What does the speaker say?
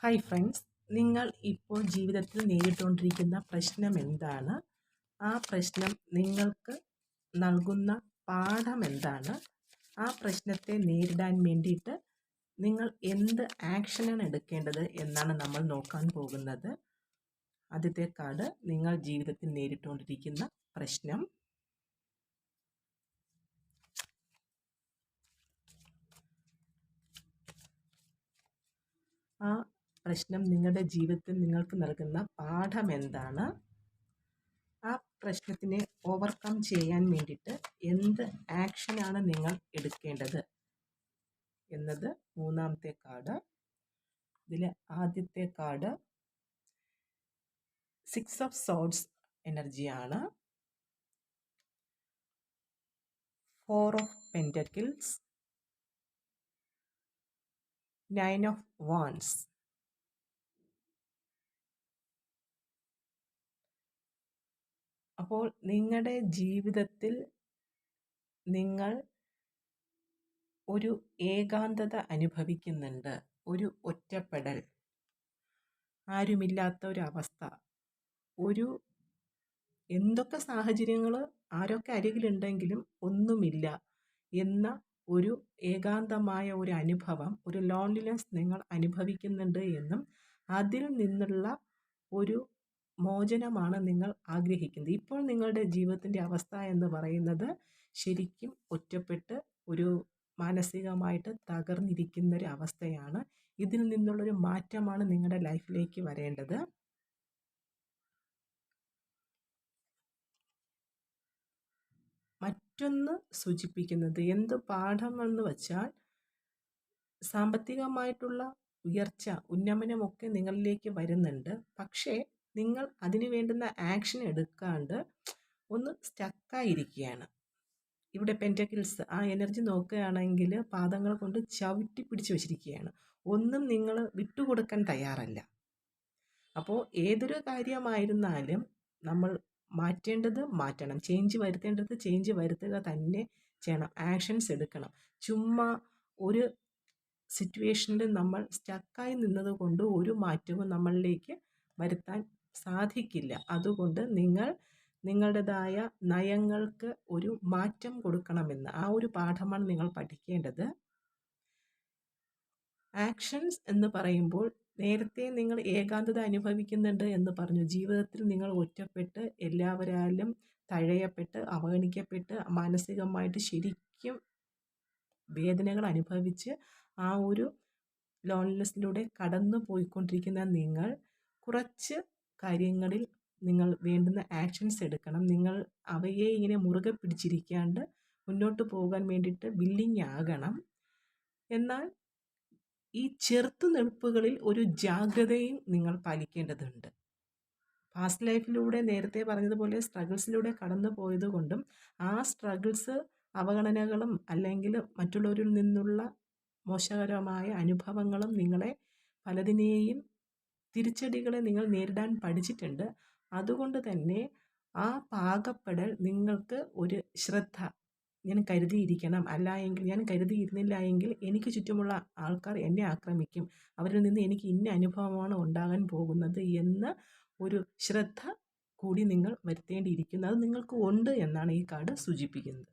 Hi friends നിങ്ങൾ ഇപ്പോൾ ജീവിതത്തിൽ നേരിട്ടുകൊണ്ടിരിക്കുന്ന പ്രശ്നം എന്താണ്? ആ പ്രശ്നം നിങ്ങൾക്ക് നൽകുന്ന പാഠം എന്താണ്? ആ പ്രശ്നത്തെ നേരിടാൻ വേണ്ടിയിട്ട് നിങ്ങൾ എന്ത് ആക്ഷനാണ് എടുക്കേണ്ടത് എന്നാണ് നമ്മൾ നോക്കാൻ പോകുന്നത്. ആദ്യത്തെ കാർഡ് നിങ്ങൾ ജീവിതത്തിൽ നേരിട്ടുകൊണ്ടിരിക്കുന്ന പ്രശ്നം. ആ പ്രശ്നം നിങ്ങളുടെ ജീവിതത്തിൽ നിങ്ങൾക്ക് നൽകുന്ന പാഠം എന്താണ് ആ പ്രശ്നത്തിനെ ഓവർകം ചെയ്യാൻ വേണ്ടിയിട്ട് എന്ത് ആക്ഷനാണ് നിങ്ങൾ എടുക്കേണ്ടത്? എന്നത് മൂന്നാമത്തെ കാർഡ്. ഇതിൽ ആദ്യത്തെ കാർഡ് സിക്സ് ഓഫ് സോഡ്സ് എനർജിയാണ് four of pentacles nine of wands അപ്പോൾ നിങ്ങളുടെ ജീവിതത്തിൽ നിങ്ങൾ ഒരു ഏകാന്തത അനുഭവിക്കുന്നുണ്ട് ഒരു ഒറ്റപ്പെടൽ ആരുമില്ലാത്ത ഒരു അവസ്ഥ ഒരു എന്തൊക്കെ സാഹചര്യങ്ങൾ ആരൊക്കെ അരികിലുണ്ടെങ്കിലും ഒന്നുമില്ല എന്ന ഒരു ഏകാന്തമായ ഒരു അനുഭവം ഒരു ലോൺലിനെസ് നിങ്ങൾ അനുഭവിക്കുന്നുണ്ട് എന്നും അതിൽ നിന്നുള്ള ഒരു മോചനമാണ് നിങ്ങൾ ആഗ്രഹിക്കുന്നത്. ഇപ്പോൾ നിങ്ങളുടെ ജീവിതത്തിന്റെ അവസ്ഥ എന്ന് പറയുന്നത് ശരിക്കും ഒറ്റപ്പെട്ട് ഒരു മാനസികമായിട്ട് തകർന്നിരിക്കുന്ന ഒരു അവസ്ഥയാണ്. ഇതിൽ നിന്നുള്ളൊരു മാറ്റമാണ് നിങ്ങളുടെ ലൈഫിലേക്ക് വരേണ്ടത്. മറ്റൊന്ന് സൂചിപ്പിക്കുന്നത് എന്ത് പാഠമെന്ന് വച്ചാൽ സാമ്പത്തികമായിട്ടുള്ള ഉയർച്ച ഉന്നമനമൊക്കെ നിങ്ങളിലേക്ക് വരുന്നുണ്ട്. പക്ഷേ നിങ്ങൾ അതിന് വേണ്ടുന്ന ആക്ഷൻ എടുക്കാണ്ട് ഒന്ന് സ്റ്റക്കായിരിക്കുകയാണ് ഇവിടെ പെന്റക്കിൾസ് ആ എനർജി നോക്കുകയാണെങ്കിൽ പാദങ്ങൾ കൊണ്ട് ചവിട്ടി പിടിച്ചു വെച്ചിരിക്കുകയാണ്. ഒന്നും നിങ്ങൾ വിട്ടുകൊടുക്കാൻ തയ്യാറല്ല. അപ്പോൾ ഏതൊരു കാര്യമായിരുന്നാലും നമ്മൾ മാറ്റേണ്ടത് മാറ്റണം. ചേഞ്ച് വരുത്തേണ്ടത് ചേഞ്ച് വരുത്തുക തന്നെ ചെയ്യണം. ആക്ഷൻസ് എടുക്കണം. ചുമ്മാ ഒരു സിറ്റുവേഷനിൽ നമ്മൾ സ്റ്റക്കായി നിന്നതുകൊണ്ട് ഒരു മാറ്റവും നമ്മളിലേക്ക് വരുത്താൻ സാധിക്കില്ല. അതുകൊണ്ട് നിങ്ങൾ നിങ്ങളുടേതായ നയങ്ങൾക്ക് ഒരു മാറ്റം കൊടുക്കണമെന്ന് ആ ഒരു പാഠമാണ് നിങ്ങൾ പഠിക്കേണ്ടത്. ആക്ഷൻസ് എന്ന് പറയുമ്പോൾ നേരത്തെ നിങ്ങൾ ഏകാന്തത അനുഭവിക്കുന്നുണ്ട് എന്ന് പറഞ്ഞു. ജീവിതത്തിൽ നിങ്ങൾ ഒറ്റപ്പെട്ട് എല്ലാവരാലും തഴയപ്പെട്ട് അവഗണിക്കപ്പെട്ട് മാനസികമായിട്ട് ശരിക്കും വേദനകൾ അനുഭവിച്ച് ആ ഒരു ലോൺലെസ്സിലൂടെ കടന്നു പോയിക്കൊണ്ടിരിക്കുന്ന നിങ്ങൾ കുറച്ച് കാര്യങ്ങളിൽ നിങ്ങൾ വേണ്ടുന്ന ആക്ഷൻസ് എടുക്കണം. നിങ്ങൾ അവയെ ഇങ്ങനെ മുറുകെ പിടിച്ചിരിക്കാണ്ട് മുന്നോട്ട് പോകാൻ വേണ്ടിയിട്ട് വില്ലിങ് ആകണം. എന്നാൽ ഈ ചെറുത്തു നിൽപ്പുകളിൽ ഒരു ജാഗ്രതയും നിങ്ങൾ പാലിക്കേണ്ടതുണ്ട്. പാസ്റ്റ് ലൈഫിലൂടെ നേരത്തെ പറഞ്ഞതുപോലെ സ്ട്രഗിൾസിലൂടെ കടന്നു പോയതുകൊണ്ടും ആ സ്ട്രഗിൾസ് അവഗണനകളും അല്ലെങ്കിൽ മറ്റുള്ളവരിൽ നിന്നുള്ള മോശകരമായ അനുഭവങ്ങളും നിങ്ങളെ പലതിനെയും തിരിച്ചടികളെ നിങ്ങൾ നേരിടാൻ പഠിച്ചിട്ടുണ്ട്. അതുകൊണ്ട് തന്നെ ആ പാകപ്പെടൽ നിങ്ങൾക്ക് ഒരു ശ്രദ്ധ ഞാൻ കരുതിയിരിക്കണം. അല്ല എങ്കിൽ ഞാൻ കരുതിയിരുന്നില്ല എങ്കിൽ എനിക്ക് ചുറ്റുമുള്ള ആൾക്കാർ എന്നെ ആക്രമിക്കും. അവരിൽ നിന്ന് എനിക്ക് ഇന്ന അനുഭവമാണ് ഉണ്ടാകാൻ പോകുന്നത് എന്ന് ഒരു ശ്രദ്ധ കൂടി നിങ്ങൾ വരുത്തേണ്ടിയിരിക്കുന്നു. അത് നിങ്ങൾക്ക് ഉണ്ട് എന്നാണ് ഈ കാർഡ് സൂചിപ്പിക്കുന്നത്.